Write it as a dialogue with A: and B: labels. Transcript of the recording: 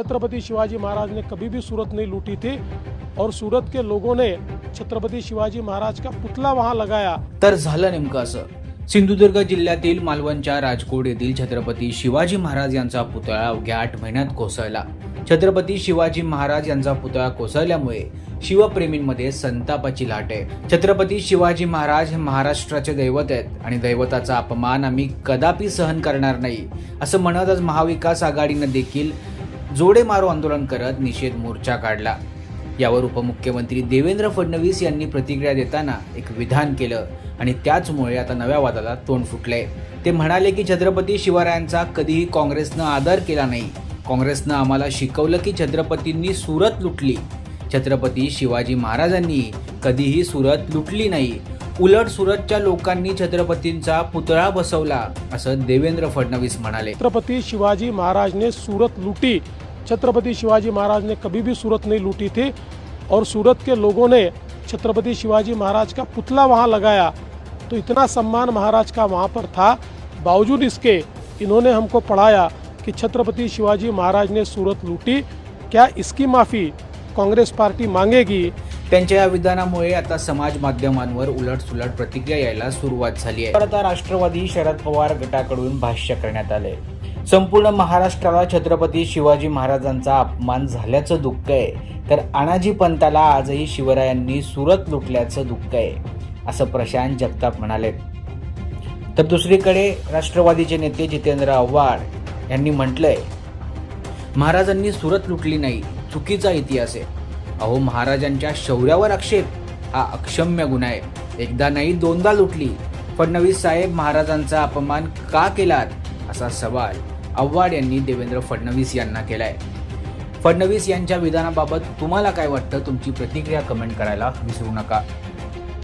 A: छत्रपति शिवाजी महाराज ने कभी भी सूरत नहीं लूटी थी और सूरत के लोगों ने छत्रपति शिवाजी महाराज का पुतला वहां लगाया।
B: तर झालं नेमकं असं. सिंधुदुर्ग जिल्ह्यातील मालवणच्या राजकोट येथील छत्रपती शिवाजी महाराज यांचा पुतळा अवघ्या आठ महिन्यात कोसळला. छत्रपती शिवाजी महाराज यांचा पुतळा कोसळल्यामुळे शिवप्रेमींमध्ये संतापाची लाट आहे. छत्रपती शिवाजी महाराज हे महाराष्ट्राचे दैवत आहेत आणि दैवताचा अपमान आम्ही कदापि सहन करणार नाही असं म्हणत आज महाविकास आघाडीनं देखील जोडे मारो आंदोलन करत निषेध मोर्चा काढला. यावर उपमुख्यमंत्री देवेंद्र फडणवीस यांनी प्रतिक्रिया देताना एक विधान केलं आणि त्याचमुळे आता नव्या वादाला तोंड फुटलंय ते म्हणाले की छत्रपती शिवरायांचा कधीही काँग्रेसनं आदर केला नाही. काँग्रेसनं आम्हाला शिकवलं की छत्रपतींनी सुरत लुटली. छत्रपती शिवाजी महाराजांनी कधीही सुरत लुटली नाही. उलट सुरतच्या लोकांनी छत्रपतींचा पुतळा बसवला असं देवेंद्र फडणवीस म्हणाले.
A: छत्रपती शिवाजी महाराज ने सूरत लूटी. छत्रपति शिवाजी महाराज ने कभी भी सूरत नहीं लूटी थी. और सूरत के लोगों ने छत्रपति शिवाजी महाराज का पुतला वहां लगाया. तो इतना सम्मान महाराज का वहां पर था. बावजूद इसके इन्होंने हमको पढ़ाया कि छत्रपति शिवाजी महाराज ने सूरत लूटी. क्या इसकी माफ़ी कांग्रेस पार्टी मांगेगी?
B: त्यांच्या या विधानामुळे आता समाज माध्यमांवर उलट सुलट प्रतिक्रिया यायला सुरुवात झाली आहे. आता राष्ट्रवादी शरद पवार गटाकडून भाष्य करण्यात आले संपूर्ण महाराष्ट्राला छत्रपती शिवाजी महाराजांचा अपमान झाल्याचं दुःख आहे. तर अनाजी पंताला आजही शिवरायांनी सुरत लुटल्याचं दुःख आहे असं प्रशांत जगताप म्हणाले. तर दुसरीकडे राष्ट्रवादीचे नेते जितेंद्र आव्हाड यांनी म्हटलंय महाराजांनी सुरत लुटली नाही चुकीचा इतिहास आहे. अहो महाराजांच्या शौर्यावर आक्षेप. हा अक्षम्य गुन्हा आहे. एकदा नाही दोनदा लुटली. फडणवीस साहेब महाराजांचा अपमान का केलात? असा सवाल आव्हाड यांनी देवेंद्र फडणवीस यांना केलाय. फडणवीस यांच्या विधानाबाबत तुम्हाला काय वाटतं? तुमची प्रतिक्रिया कमेंट करायला विसरू नका.